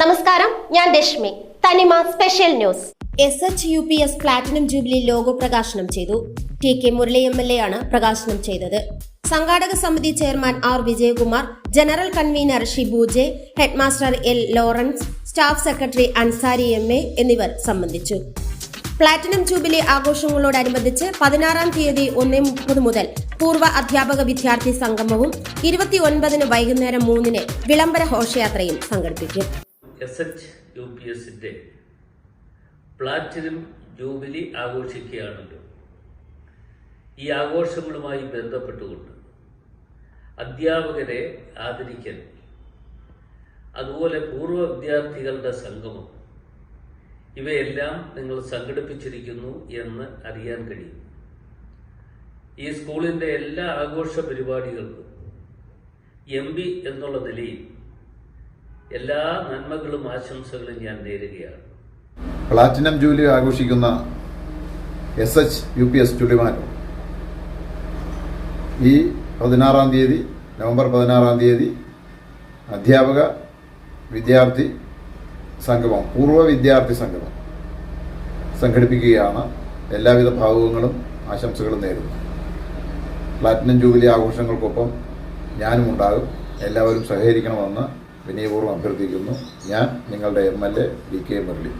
നമസ്കാരം ഞാൻ Rashmi. Thanima special news. S H U P S platinum jubilee logo പ്രകാശനം ചെയ്തു. T K Murali M L A ആണ് പ്രകാശനം ചെയ്തത്. സംഘാടക സമിതി chairman R Vijayakumar general convener Shibu J headmaster L Lawrence staff secretary Ansari M A എന്നിവർ സംബന്ധിച്ചു. Platinum jubilee ആഘോഷങ്ങളോടനുബന്ധിച്ച് പതിനാറാം തീയതി ഒന്നേ മുപ്പത് മുതൽ പൂർവ അധ്യാപക വിദ്യാർത്ഥി സംഗമവും ഇരുപത്തിയൊൻപതിന് വൈകുന്നേരം മൂന്നിന് വിളംബര ഘോഷയാത്രയും സംഘടിപ്പിക്കും. എസ് എച്ച് യു പി എസിന്റെ പ്ലാറ്റിനം ജൂബിലി ആഘോഷിക്കുകയാണല്ലോ. ഈ ആഘോഷങ്ങളുമായി ബന്ധപ്പെട്ടുകൊണ്ട് അധ്യാപകരെ ആദരിക്കൽ അതുപോലെ പൂർവ വിദ്യാർത്ഥികളുടെ സംഗമം ഇവയെല്ലാം നിങ്ങൾ സംഘടിപ്പിച്ചിരിക്കുന്നു എന്ന് അറിയാൻ കഴിയും. ഈ സ്കൂളിന്റെ എല്ലാ ആഘോഷ പരിപാടികൾക്കും എം പി എന്നുള്ള നിലയിൽ എല്ലാ നന്മകളും ആശംസകളും ഞാൻ നേരുകയാണ്. പ്ലാറ്റിനം ജൂബിലി ആഘോഷിക്കുന്ന S H U P S Chullimanoor ഈ പതിനാറാം തീയതി നവംബർ പതിനാറാം തീയതി അധ്യാപക വിദ്യാർത്ഥി സംഗമം പൂർവ വിദ്യാർത്ഥി സംഗമം സംഘടിപ്പിക്കുകയാണ്. എല്ലാവിധ ഭാവുകങ്ങളും ആശംസകളും നേരുന്നു. പ്ലാറ്റിനം ജൂബിലി ആഘോഷങ്ങൾക്കൊപ്പം ഞാനും ഉണ്ടാകും. എല്ലാവരും സഹകരിക്കണമെന്ന് വിനയപൂർവം അഭ്യർത്ഥിക്കുന്നു. ഞാൻ നിങ്ങളുടെ M L A V K Murali.